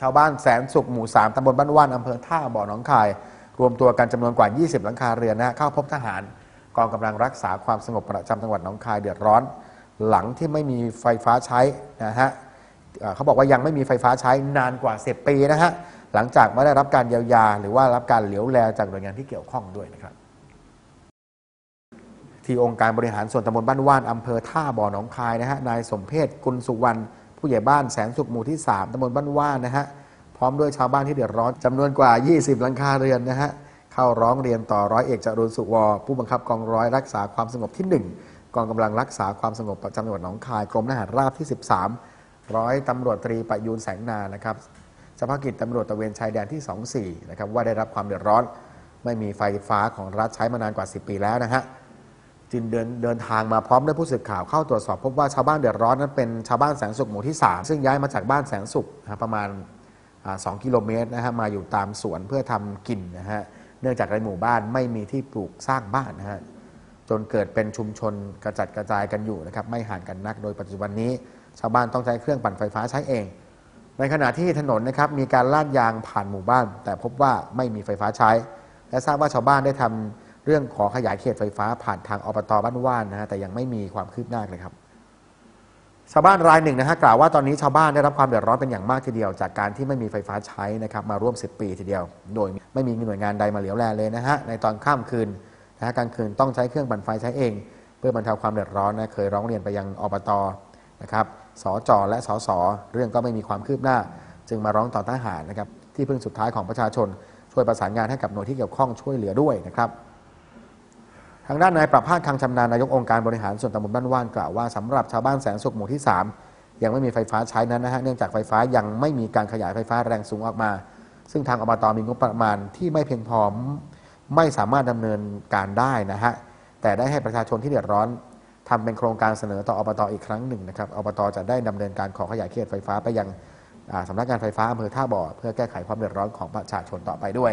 ชาวบ้านแสนสุขหมู่3ตำบลบ้านว่านอำเภอท่าบ่อหนองคาย รวมตัวกันจำนวนกว่า 20 หลังคาเรือนนะเข้าพบทหาร กองกำลังรักษาความสงบประจำจังหวัดหนองคายเดือดร้อน หลังที่ไม่มีไฟฟ้าใช้นะฮะเอ่อเขาบอกว่ายังไม่มีไฟฟ้าใช้นานกว่า 10 ปีนะฮะหลังจากไม่ได้รับการเยียวยา หรือว่ารับการเหลียวแลจากหน่วยงานที่เกี่ยวข้องด้วยนะครับที่องค์การบริหารส่วนตำบลบ้านว่านอำเภอท่าบ่อหนองคายนะฮะนายสมเพศกุลสุวรรณ ผู้ใหญ่บ้านแสนสุขหมู่ที่ 3ตำบลบ้านว่านะฮะพร้อมด้วยชาวบ้านที่เดือดร้อนจำนวนกว่า 20 หลังคาเรือนนะฮะเข้าร้องเรียนต่อร้อยเอกจรุนสุวรผู้บังคับกองร้อยรักษาความสงบที่ 1 กองกำลังรักษาความสงบประจำจังหวัดหนองคายกรมทหารราบที่ 13 ร้อยตำรวจตรีประยูนแสงนานะครับเฉพากิจตำรวจตะเวนชายแดนที่ 24 นะครับว่าได้รับความเดือดร้อน ไม่มีไฟฟ้าของรัฐใช้มานานกว่า 10 ปีแล้วนะฮะ จึงเดินเดินทางมาพร้อมด้วยผู้สื่อข่าวเข้าตรวจสอบ พบว่าชาวบ้านเดือดร้อนนั้นเป็นชาวบ้านแสงสุขหมู่ที่ 3 ซึ่งย้ายมาจากบ้านแสงสุขนะประมาณ 2 กิโลเมตรนะฮะมาอยู่ตามสวนเพื่อทำกินนะฮะเนื่องจากในหมู่บ้านไม่มีที่ปลูกสร้างบ้านนะฮะจนเกิดเป็นชุมชนกระจัดกระจายกันอยู่นะครับไม่ห่างกันนัก โดยปัจจุบันนี้ ชาวบ้านต้องใช้เครื่องปั่นไฟฟ้าใช้เอง ในขณะที่ถนนนะครับมีการลาดยางผ่านหมู่บ้าน แต่พบว่าไม่มีไฟฟ้าใช้ และทราบว่าชาวบ้านได้ทำ เรื่องขอขยายเขตไฟฟ้าผ่านทางอบตบ้านว่านนะฮะแต่ยังไม่มีความคืบหน้าเลยครับ ชาวบ้านรายหนึ่งนะฮะกล่าวว่าตอนนี้ชาวบ้านได้รับความเดือดร้อนเป็นอย่างมากทีเดียว จากการที่ไม่มีไฟฟ้าใช้นะครับมาร่วม 10 ปีทีเดียว โดยไม่มีหน่วยงานใดมาเหลียวแลเลยนะฮะในตอนข้ามคืนนะฮะกลางคืนต้องใช้เครื่องปั่นไฟใช้เอง เพื่อบรรเทาความเดือดร้อนนะเคยร้องเรียนไปยังอบตนะครับสจและสสเรื่องก็ไม่มีความคืบหน้า จึงมาร้องต่อทหารนะครับที่พึ่งสุดท้ายของประชาชนช่วยประสานงานให้กับหน่วยที่เกี่ยวข้องช่วยเหลือด้วยนะครับ ทางด้านนายประภาสคังชำนาญนายกองค์การบริหารส่วนตำบลบ้านว่านกล่าวว่าสำหรับชาวบ้านแสนสุขหมู่ที่ 3 ยังไม่มีไฟฟ้าใช้นั้นนะฮะเนื่องจากไฟฟ้ายังไม่มีการขยายไฟฟ้าแรงสูงออกมา ซึ่งทางอบตมีงบประมาณที่ไม่เพียงพอไม่สามารถดำเนินการได้นะฮะแต่ได้ให้ประชาชนที่เดือดร้อนทำเป็นโครงการเสนอต่ออบตอีกครั้งหนึ่งนะครับอบตจะได้ดำเนินการขอขยายเขตไฟฟ้าไปยังอ่าสำนักงานไฟฟ้าอำเภอท่าบ่อเพื่อแก้ไขความเดือดร้อนของประชาชนต่อไปด้วย